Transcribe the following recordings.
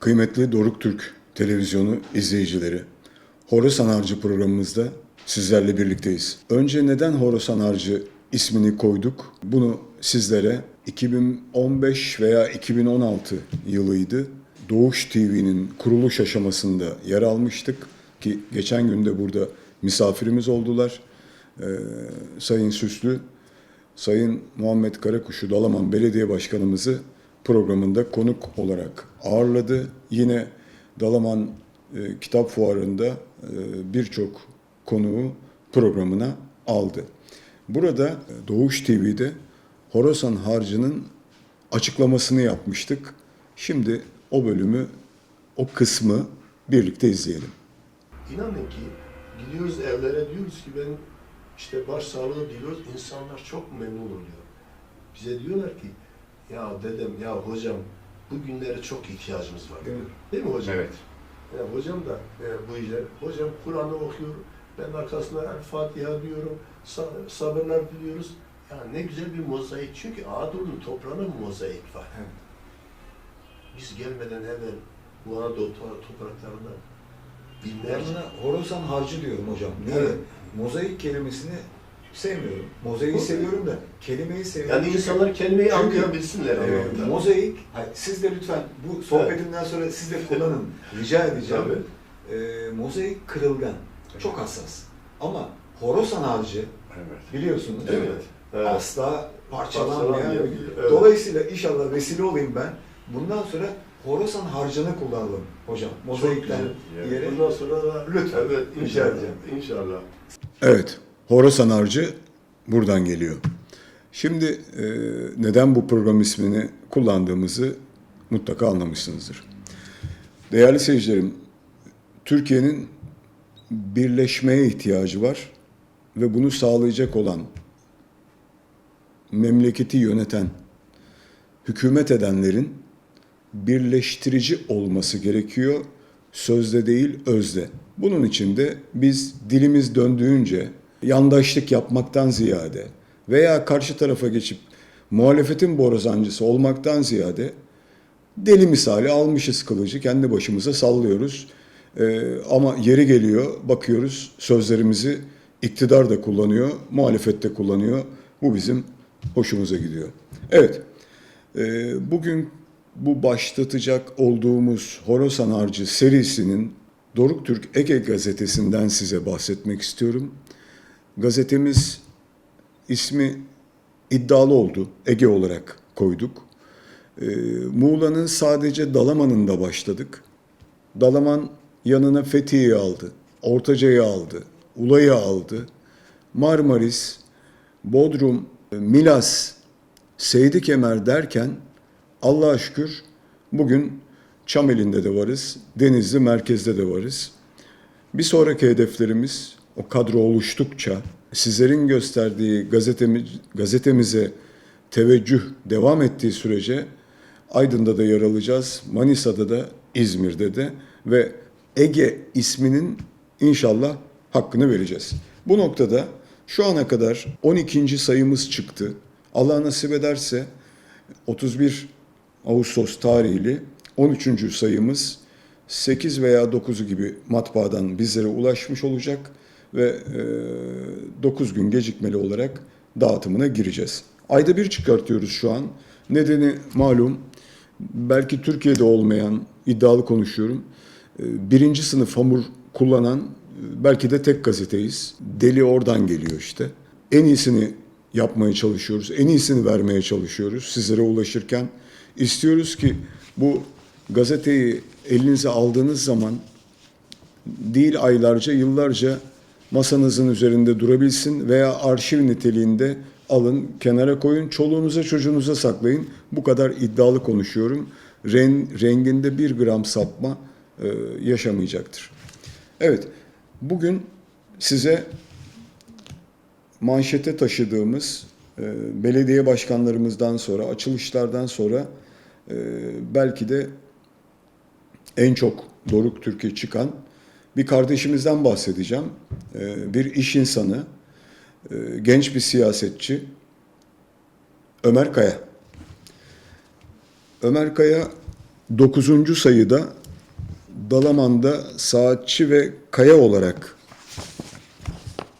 Kıymetli Doruk Türk televizyonu izleyicileri, Horasan Harcı programımızda sizlerle birlikteyiz. Önce neden Horasan Harcı ismini koyduk? Bunu sizlere 2015 veya 2016 yılıydı. Doğuş TV'nin kuruluş aşamasında yer almıştık ki geçen günde burada misafirimiz oldular. Ee, Sayın Süslü, Sayın Muhammed Karakuşu Dalaman Belediye Başkanımızı programında konuk olarak ağırladı. Yine Dalaman e, Kitap Fuarı'nda e, birçok konuğu programına aldı. Burada e, Doğuş TV'de Horasan Harcı'nın açıklamasını yapmıştık. Şimdi o bölümü, o kısmı birlikte izleyelim. İnanın ki gidiyoruz evlere diyoruz ki ben işte baş sağlığı diliyoruz. İnsanlar çok memnun oluyor. Bize diyorlar ki ya dedem ya hocam bu günlere çok ihtiyacımız var. Değil mi? Değil mi hocam? Evet. Ya hocam da e, bu işler. Hocam Kur'an'ı okuyor. Ben arkasına El Fatiha diyorum. sa- sabırlar diliyoruz. Ya ne güzel bir mozaik. Çünkü Anadolu'nun toprağına bir mozaik var. Evet. Biz gelmeden evvel bu Anadolu to- topraklarında Ben binlerce buna Horasan harcı diyorum hocam. Niye? Evet. Mozaik kelimesini sevmiyorum. Mozaiği Bu- seviyorum da kelimeyi seviyorum. Yani insanlar kelimeyi Çünkü- anlayabilsinler Evet, anlamında. mozaik, hayır, siz de lütfen bu sohbetimden sonra siz de kullanın. Rica edeceğim. Tabii. Ee, mozaik kırılgan, çok hassas. Ama Horasan harcı Evet. biliyorsunuz değil mi? Evet. evet. Asla parçalanmayan. Evet. Dolayısıyla inşallah vesile olayım ben. Bundan sonra Horasan harcını kullanalım hocam. Mozaikten yere. Bundan sonra da Lütfen. Evet, inşallah. edeceğim. İnşallah. Evet, Horasan Harcı buradan geliyor. Şimdi e, neden bu program ismini kullandığımızı mutlaka anlamışsınızdır. Değerli seyircilerim, Türkiye'nin birleşmeye ihtiyacı var ve bunu sağlayacak olan memleketi yöneten, hükümet edenlerin birleştirici olması gerekiyor. Sözde değil, özde. Bunun için de biz dilimiz döndüğünce yandaşlık yapmaktan ziyade veya karşı tarafa geçip muhalefetin borazancısı olmaktan ziyade deli misali almışız kılıcı kendi başımıza sallıyoruz. Ee, ama yeri geliyor bakıyoruz sözlerimizi iktidar da kullanıyor, muhalefet de kullanıyor. Bu bizim hoşumuza gidiyor. Evet, ee, bugün bu başlatacak olduğumuz Horasan Harcı serisinin Doruk Türk Ege gazetesinden size bahsetmek istiyorum. Gazetemiz ismi iddialı oldu. Ege olarak koyduk. Ee, Muğla'nın sadece Dalaman'ında başladık. Dalaman yanına Fethiye'yi aldı, Ortaca'yı aldı, Ulay'ı aldı. Marmaris, Bodrum, Milas, Seydi Kemer derken Allah'a şükür bugün Çameli'nde de varız, Denizli merkezde de varız. Bir sonraki hedeflerimiz o kadro oluştukça sizlerin gösterdiği gazetemiz, gazetemize teveccüh devam ettiği sürece Aydın'da da yer alacağız, Manisa'da da, İzmir'de de ve Ege isminin inşallah hakkını vereceğiz. Bu noktada şu ana kadar 12. sayımız çıktı. Allah nasip ederse 31 Ağustos tarihli 13. sayımız 8 veya 9'u gibi matbaadan bizlere ulaşmış olacak ve 9 gün gecikmeli olarak dağıtımına gireceğiz. Ayda bir çıkartıyoruz şu an. Nedeni malum. Belki Türkiye'de olmayan, iddialı konuşuyorum. e, Birinci sınıf hamur kullanan e, belki de tek gazeteyiz. Deli oradan geliyor işte. En iyisini yapmaya çalışıyoruz. En iyisini vermeye çalışıyoruz sizlere ulaşırken. istiyoruz ki bu gazeteyi elinize aldığınız zaman değil aylarca, yıllarca masanızın üzerinde durabilsin veya arşiv niteliğinde alın, kenara koyun, çoluğunuza çocuğunuza saklayın. Bu kadar iddialı konuşuyorum. Ren, renginde bir gram sapma e, yaşamayacaktır. Evet, bugün size manşete taşıdığımız e, belediye başkanlarımızdan sonra, açılışlardan sonra e, belki de en çok Doruk Türkiye çıkan bir kardeşimizden bahsedeceğim. E, bir iş insanı, e, genç bir siyasetçi Ömer Kaya. Ömer Kaya Dokuzuncu sayıda Dalaman'da saatçi ve kaya olarak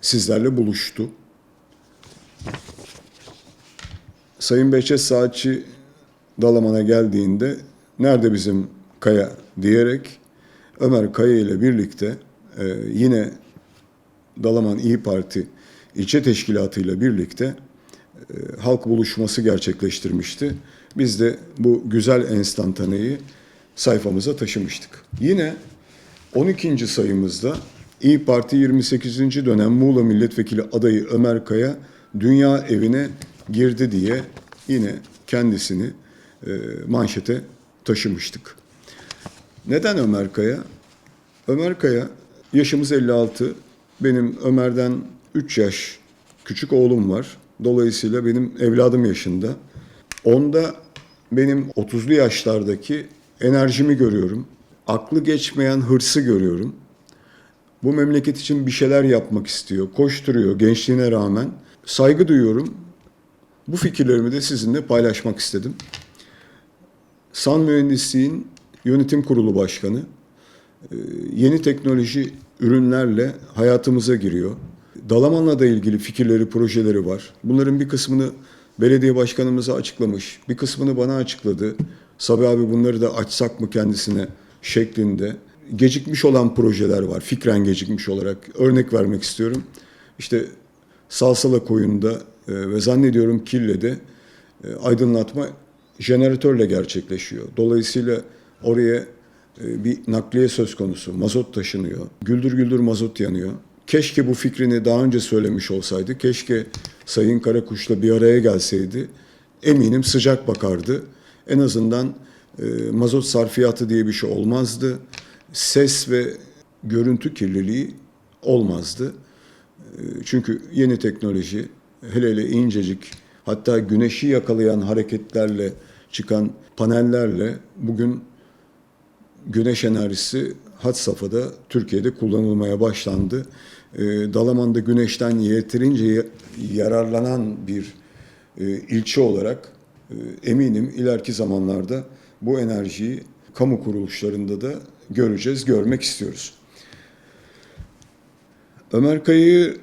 sizlerle buluştu. Sayın Behçet Saatçi Dalaman'a geldiğinde nerede bizim Kaya diyerek Ömer Kaya ile birlikte e, yine Dalaman İyi Parti ilçe teşkilatı ile birlikte e, halk buluşması gerçekleştirmişti. Biz de bu güzel enstantaneyi sayfamıza taşımıştık. Yine 12. sayımızda İyi Parti 28. dönem Muğla Milletvekili adayı Ömer Kaya dünya evine girdi diye yine kendisini e, manşete taşımıştık. Neden Ömer Kaya? Ömer Kaya, yaşımız 56. Benim Ömer'den 3 yaş küçük oğlum var. Dolayısıyla benim evladım yaşında. Onda benim 30'lu yaşlardaki enerjimi görüyorum. Aklı geçmeyen hırsı görüyorum. Bu memleket için bir şeyler yapmak istiyor, koşturuyor gençliğine rağmen. Saygı duyuyorum. Bu fikirlerimi de sizinle paylaşmak istedim. San Mühendisliğin Yönetim Kurulu Başkanı e, yeni teknoloji ürünlerle hayatımıza giriyor. Dalaman'la da ilgili fikirleri, projeleri var. Bunların bir kısmını belediye başkanımıza açıklamış, bir kısmını bana açıkladı. Sabi abi bunları da açsak mı kendisine şeklinde. Gecikmiş olan projeler var, fikren gecikmiş olarak. Örnek vermek istiyorum. İşte Salsala koyunda e, ve zannediyorum Kille'de e, aydınlatma jeneratörle gerçekleşiyor. Dolayısıyla oraya e, bir nakliye söz konusu. Mazot taşınıyor. Güldür güldür mazot yanıyor. Keşke bu fikrini daha önce söylemiş olsaydı. Keşke Sayın Karakuş'la bir araya gelseydi. Eminim sıcak bakardı. En azından e, mazot sarfiyatı diye bir şey olmazdı. Ses ve görüntü kirliliği olmazdı. E, Çünkü yeni teknoloji hele hele incecik hatta güneşi yakalayan hareketlerle çıkan panellerle bugün güneş enerjisi had safhada Türkiye'de kullanılmaya başlandı. E, Dalaman'da güneşten yeterince ya- yararlanan bir e, ilçe olarak e, eminim ileriki zamanlarda bu enerjiyi kamu kuruluşlarında da göreceğiz, görmek istiyoruz. Ömer Kaya'yı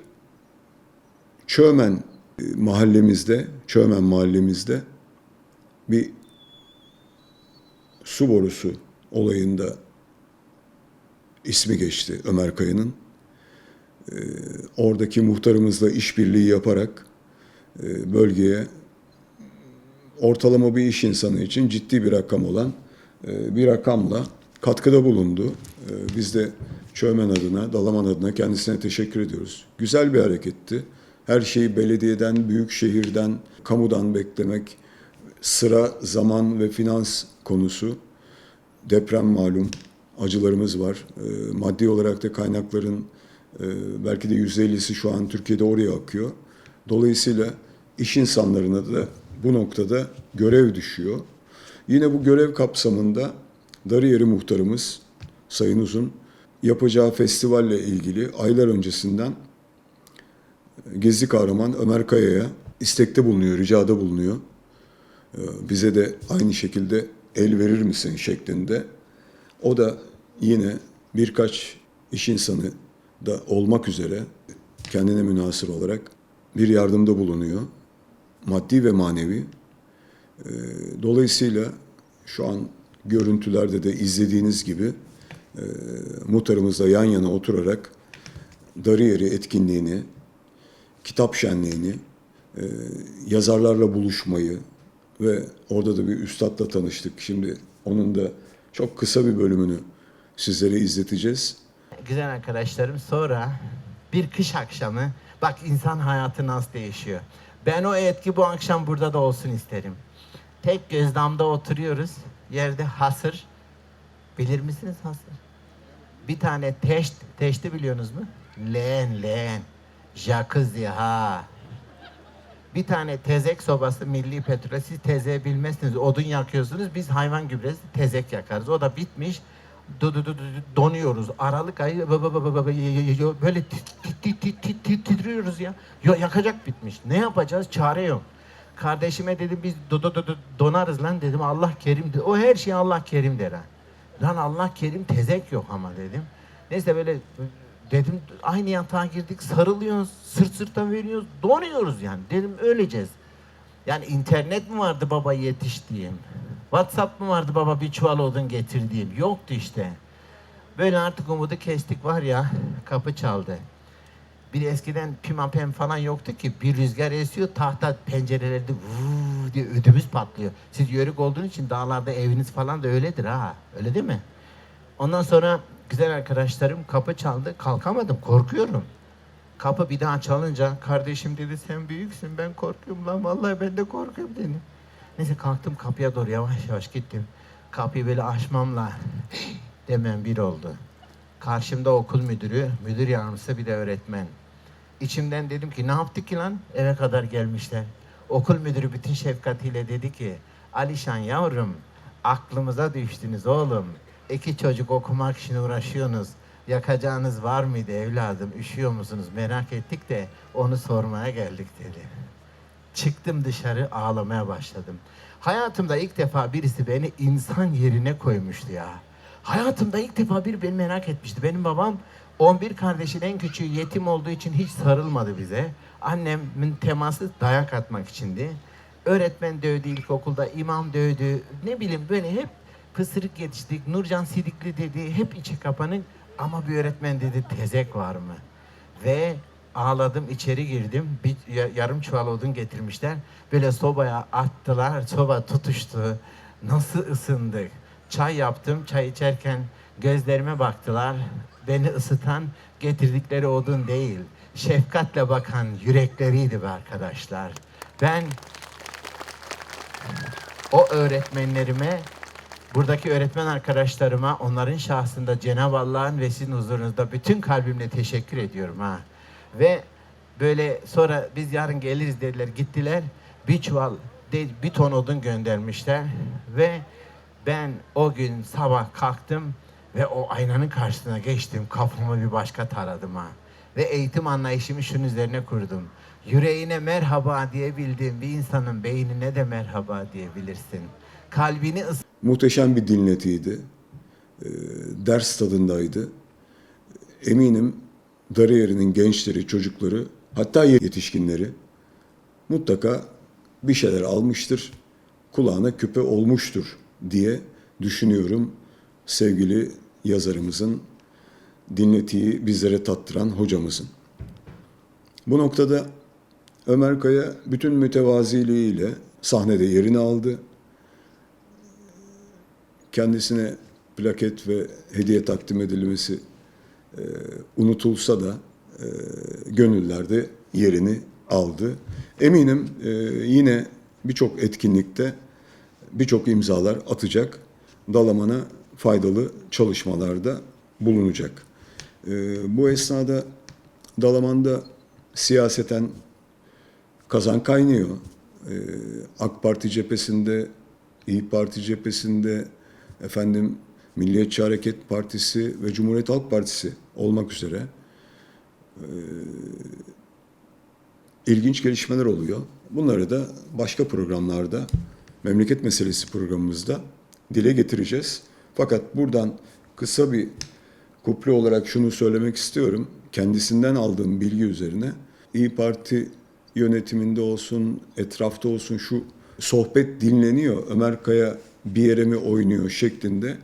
Çömen e, mahallemizde, Çömen mahallemizde bir su borusu olayında ismi geçti Ömer Kaya'nın. Ee, oradaki muhtarımızla işbirliği yaparak e, bölgeye ortalama bir iş insanı için ciddi bir rakam olan e, bir rakamla katkıda bulundu. E, biz de Çömen adına, Dalaman adına kendisine teşekkür ediyoruz. Güzel bir hareketti. Her şeyi belediyeden, büyük şehirden, kamudan beklemek, sıra, zaman ve finans konusu. Deprem malum, acılarımız var. E, maddi olarak da kaynakların e, belki de %50'si şu an Türkiye'de oraya akıyor. Dolayısıyla iş insanlarına da bu noktada görev düşüyor. Yine bu görev kapsamında Darıyeri muhtarımız Sayın Uzun yapacağı festivalle ilgili aylar öncesinden Gezi Kahraman Ömer Kaya'ya istekte bulunuyor, ricada bulunuyor. Ee, Bize de aynı şekilde el verir misin şeklinde. O da yine birkaç iş insanı da olmak üzere kendine münasır olarak bir yardımda bulunuyor. Maddi ve manevi. Ee, Dolayısıyla şu an görüntülerde de izlediğiniz gibi e, muhtarımızla yan yana oturarak Darıyeri etkinliğini, kitap şenliğini, e, yazarlarla buluşmayı ve orada da bir üstadla tanıştık. Şimdi onun da çok kısa bir bölümünü sizlere izleteceğiz. Güzel arkadaşlarım sonra bir kış akşamı bak insan hayatı nasıl değişiyor. Ben o etki bu akşam burada da olsun isterim. Tek göz damda oturuyoruz. Yerde hasır. Bilir misiniz hasır? Bir tane teşt. Teşti biliyorsunuz mu? Leğen, leğen. Jacuzzi ha. Bir tane tezek sobası milli petrol. Siz tezeği bilmezsiniz. Odun yakıyorsunuz. Biz hayvan gübresi tezek yakarız. O da bitmiş. Du, du, du, donuyoruz. Aralık ayı böyle tit- tit- tit- tit- tit- titriyoruz ya. ya. Yakacak bitmiş. Ne yapacağız? Çare yok. Kardeşime dedim biz do, do, do, do- donarız lan dedim Allah kerim. O her şey Allah kerim der. Lan Allah kerim tezek yok ama dedim. Neyse böyle dedim aynı yatağa girdik sarılıyoruz sırt sırta veriyoruz donuyoruz yani dedim öleceğiz. Yani internet mi vardı baba yetiş diyeyim. Whatsapp mı vardı baba bir çuval odun getir diyeyim. Yoktu işte. Böyle artık umudu kestik var ya kapı çaldı. Bir eskiden pimapen falan yoktu ki bir rüzgar esiyor tahta pencerelerde vuuu diye ödümüz patlıyor. Siz yörük olduğunuz için dağlarda eviniz falan da öyledir ha. Öyle değil mi? Ondan sonra güzel arkadaşlarım kapı çaldı. Kalkamadım korkuyorum. Kapı bir daha çalınca kardeşim dedi sen büyüksün ben korkuyorum lan vallahi ben de korkuyorum dedi. Neyse kalktım kapıya doğru yavaş yavaş gittim. Kapıyı böyle açmamla demem bir oldu. Karşımda okul müdürü, müdür yardımcısı bir de öğretmen. İçimden dedim ki ne yaptık ki lan? Eve kadar gelmişler. Okul müdürü bütün şefkatiyle dedi ki Alişan yavrum aklımıza düştünüz oğlum. İki çocuk okumak için uğraşıyorsunuz. Yakacağınız var mıydı evladım? Üşüyor musunuz? Merak ettik de onu sormaya geldik dedi. Çıktım dışarı ağlamaya başladım. Hayatımda ilk defa birisi beni insan yerine koymuştu ya. Hayatımda ilk defa bir beni merak etmişti. Benim babam 11 kardeşin en küçüğü yetim olduğu için hiç sarılmadı bize. Annemin teması dayak atmak içindi. Öğretmen dövdü ilkokulda, imam dövdü. Ne bileyim böyle hep pısırık yetiştik. Nurcan Sidikli dedi, hep içi kapanık. Ama bir öğretmen dedi tezek var mı? Ve ağladım içeri girdim. Bir ya- yarım çuval odun getirmişler. Böyle sobaya attılar. Soba tutuştu. Nasıl ısındık. Çay yaptım. Çay içerken gözlerime baktılar. Beni ısıtan getirdikleri odun değil. Şefkatle bakan yürekleriydi be arkadaşlar. Ben o öğretmenlerime Buradaki öğretmen arkadaşlarıma onların şahsında Cenab-ı Allah'ın ve sizin huzurunuzda bütün kalbimle teşekkür ediyorum ha. Ve böyle sonra biz yarın geliriz dediler gittiler. Bir çuval bir ton odun göndermişler ve ben o gün sabah kalktım ve o aynanın karşısına geçtim. Kafamı bir başka taradım ha. Ve eğitim anlayışımı şunun üzerine kurdum. Yüreğine merhaba diyebildiğin bir insanın beynine de merhaba diyebilirsin. Kalbini ıs- Muhteşem bir dinletiydi. Ee, ders tadındaydı. Eminim Darıyer'in gençleri, çocukları, hatta yetişkinleri mutlaka bir şeyler almıştır, kulağına küpe olmuştur diye düşünüyorum sevgili yazarımızın, dinletiyi bizlere tattıran hocamızın. Bu noktada Ömer Kaya bütün mütevaziliğiyle sahnede yerini aldı kendisine plaket ve hediye takdim edilmesi e, unutulsa da e, gönüllerde yerini aldı. Eminim e, yine birçok etkinlikte birçok imzalar atacak, Dalaman'a faydalı çalışmalarda bulunacak. E, bu esnada Dalaman'da siyaseten kazan kaynıyor. Ee, AK Parti cephesinde, İyi Parti cephesinde, efendim Milliyetçi Hareket Partisi ve Cumhuriyet Halk Partisi olmak üzere ee, ilginç gelişmeler oluyor. Bunları da başka programlarda, memleket meselesi programımızda dile getireceğiz. Fakat buradan kısa bir kuple olarak şunu söylemek istiyorum. Kendisinden aldığım bilgi üzerine İyi Parti yönetiminde olsun, etrafta olsun şu sohbet dinleniyor. Ömer Kaya bir yere mi oynuyor şeklinde.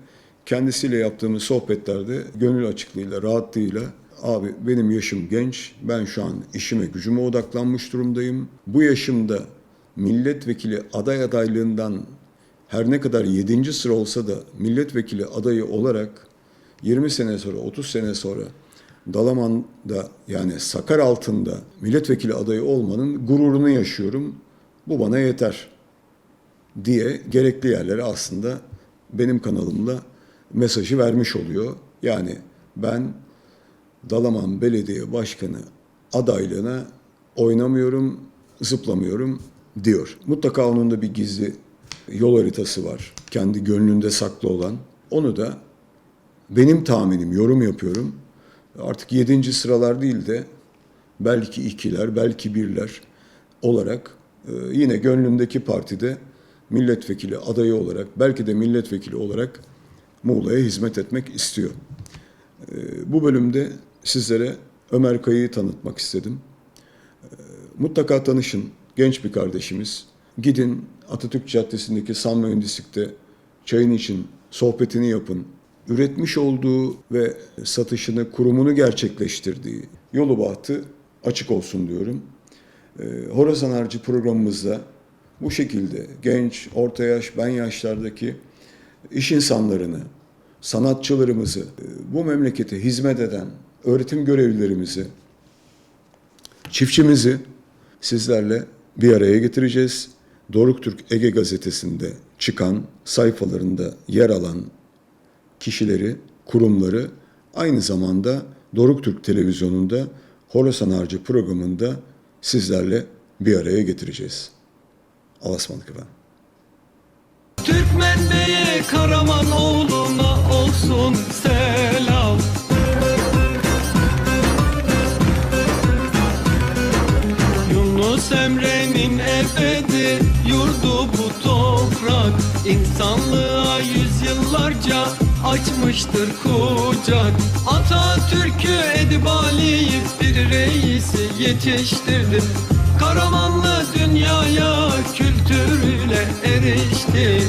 Kendisiyle yaptığımız sohbetlerde gönül açıklığıyla, rahatlığıyla abi benim yaşım genç, ben şu an işime gücüme odaklanmış durumdayım. Bu yaşımda milletvekili aday adaylığından her ne kadar 7. sıra olsa da milletvekili adayı olarak 20 sene sonra, 30 sene sonra Dalaman'da yani Sakar altında milletvekili adayı olmanın gururunu yaşıyorum. Bu bana yeter diye gerekli yerlere aslında benim kanalımla mesajı vermiş oluyor. Yani ben Dalaman Belediye Başkanı adaylığına oynamıyorum, zıplamıyorum diyor. Mutlaka onun da bir gizli yol haritası var. Kendi gönlünde saklı olan. Onu da benim tahminim, yorum yapıyorum. Artık yedinci sıralar değil de belki ikiler, belki birler olarak e, yine gönlündeki partide milletvekili adayı olarak belki de milletvekili olarak Muğla'ya hizmet etmek istiyor. E, Bu bölümde sizlere Ömer Kayı'yı tanıtmak istedim. E, Mutlaka tanışın. Genç bir kardeşimiz. Gidin Atatürk Caddesi'ndeki San Mühendislik'te çayın için sohbetini yapın. Üretmiş olduğu ve satışını, kurumunu gerçekleştirdiği yolu bahtı açık olsun diyorum. Ee, Horasan Harcı programımızda bu şekilde genç, orta yaş, ben yaşlardaki iş insanlarını, sanatçılarımızı, e, bu memlekete hizmet eden öğretim görevlilerimizi, çiftçimizi sizlerle bir araya getireceğiz. Doruk Türk Ege gazetesinde çıkan sayfalarında yer alan kişileri, kurumları aynı zamanda Doruk Türk televizyonunda Horasan Harcı programında sizlerle bir araya getireceğiz. Allah'a efendim. Türkmen Bey'e Karaman oğluna olsun selam. Yunus Emre'nin efendi yurdu bu toprak. İnsanlığa yüzyıllarca açmıştır kucak. Atatürk'ü edbaleyip bir reisi yetiştirdi Karamanlı dünyaya kültürüyle erişti